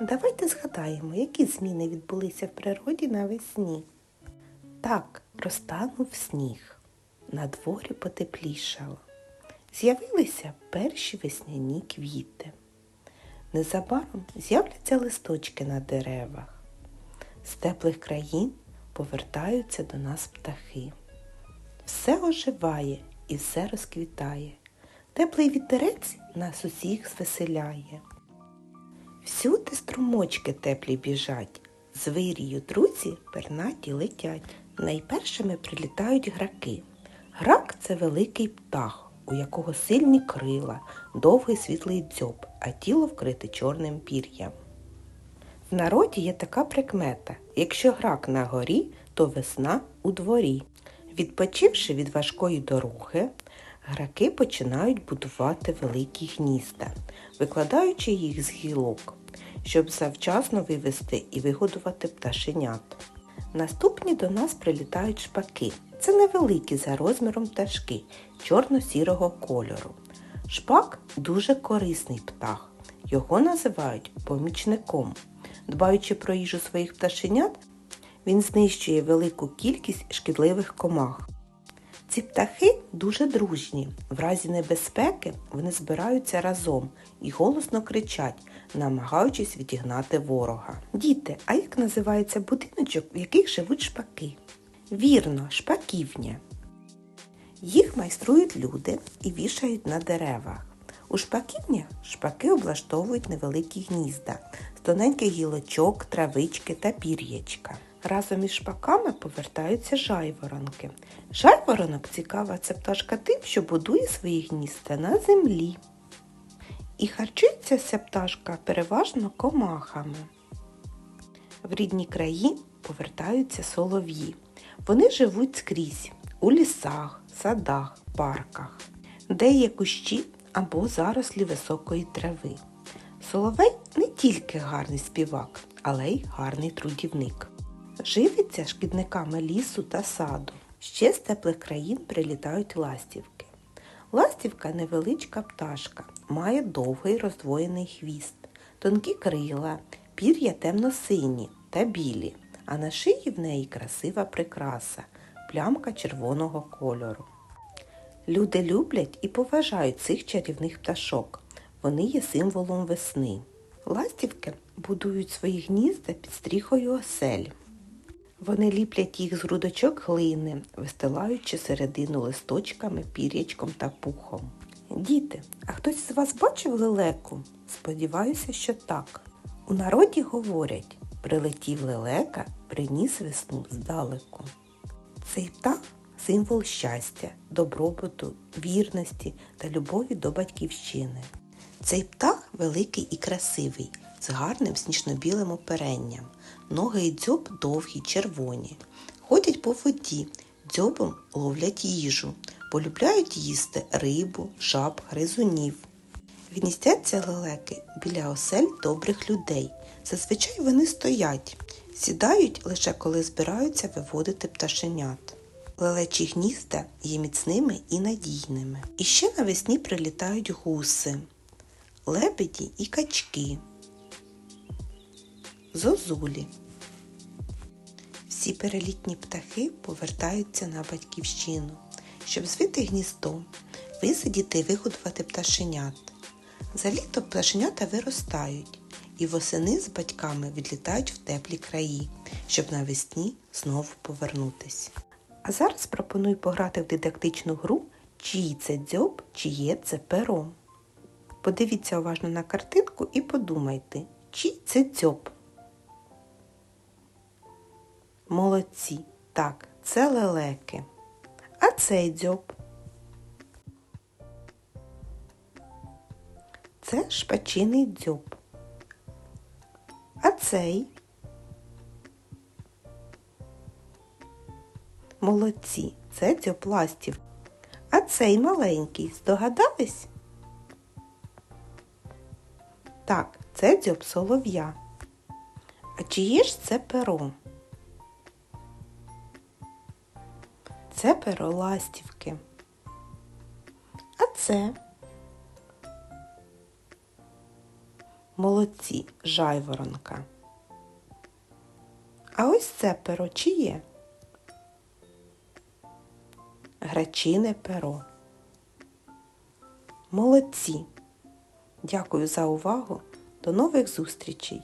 давайте згадаємо, які зміни відбулися в природі навесні. Так, розтанув сніг. На дворі потеплішало. З'явилися перші весняні квіти. Незабаром з'являться листочки на деревах. З теплих країн повертаються до нас птахи. Все оживає і все розквітає. Теплий вітерець нас усіх звеселяє. Всюди струмочки теплі біжать, з вирію друзі пернаті летять. Найпершими прилітають граки. Грак це великий птах, у якого сильні крила, довгий світлий дзьоб, а тіло вкрите чорним пір'ям. В народі є така прикмета якщо грак на горі, то весна у дворі. Відпочивши від важкої дороги, граки починають будувати великі гнізда, викладаючи їх з гілок, щоб завчасно вивести і вигодувати пташенят. Наступні до нас прилітають шпаки. Це невеликі за розміром пташки чорно-сірого кольору. Шпак дуже корисний птах. Його називають помічником. Дбаючи про їжу своїх пташенят, він знищує велику кількість шкідливих комах. Ці птахи дуже дружні. В разі небезпеки вони збираються разом і голосно кричать, намагаючись відігнати ворога. Діти, а як називається будиночок, в яких живуть шпаки? Вірно, шпаківня. Їх майструють люди і вішають на деревах. У шпаківнях шпаки облаштовують невеликі гнізда з тоненьких гілочок, травички та пір'ячка. Разом із шпаками повертаються жайворонки. Жайворонок цікава ця пташка тим, що будує свої гнізда на землі. І харчується ця пташка переважно комахами. В рідні краї повертаються солов'ї. Вони живуть скрізь у лісах, садах, парках, де є кущі або зарослі високої трави. Соловей не тільки гарний співак, але й гарний трудівник. Живиться шкідниками лісу та саду. Ще з теплих країн прилітають ластівки. Ластівка невеличка пташка, має довгий роздвоєний хвіст, тонкі крила, пір'я темно-сині та білі, а на шиї в неї красива прикраса, плямка червоного кольору. Люди люблять і поважають цих чарівних пташок. Вони є символом весни. Ластівки будують свої гнізда під стріхою осель. Вони ліплять їх з грудочок глини, вистилаючи середину листочками, пір'ячком та пухом. Діти, а хтось з вас бачив лелеку? Сподіваюся, що так. У народі говорять, прилетів лелека, приніс весну здалеку. Цей птах символ щастя, добробуту, вірності та любові до батьківщини. Цей птах великий і красивий, з гарним сніжно-білим оперенням. Ноги і дзьоб довгі, червоні. Ходять по воді, дзьобом ловлять їжу, полюбляють їсти рибу, жаб, гризунів. Гніздяться лелеки біля осель добрих людей. Зазвичай вони стоять, сідають лише коли збираються виводити пташенят. Лелечі гнізда є міцними і надійними. І ще навесні прилітають гуси, лебеді і качки, зозулі. Всі перелітні птахи повертаються на батьківщину, щоб звити гніздо, висидіти і вигодувати пташенят. За літо пташенята виростають і восени з батьками відлітають в теплі краї, щоб навесні знову повернутись. А зараз пропоную пограти в дидактичну гру чиї це дзьоб, чиє це перо. Подивіться уважно на картинку і подумайте, чий це дзьоб. Молодці. Так, це лелеки. А цей дзьоб. Це шпачиний дзьоб. А цей. Молодці, це дзьоб ластів. А цей маленький, здогадались? Так, це дзьоб солов'я. А чиє ж це перо? Це перо ластівки. А це? Молодці, жайворонка. А ось це перо чиє? Грачине перо. Молодці. Дякую за увагу. До нових зустрічей!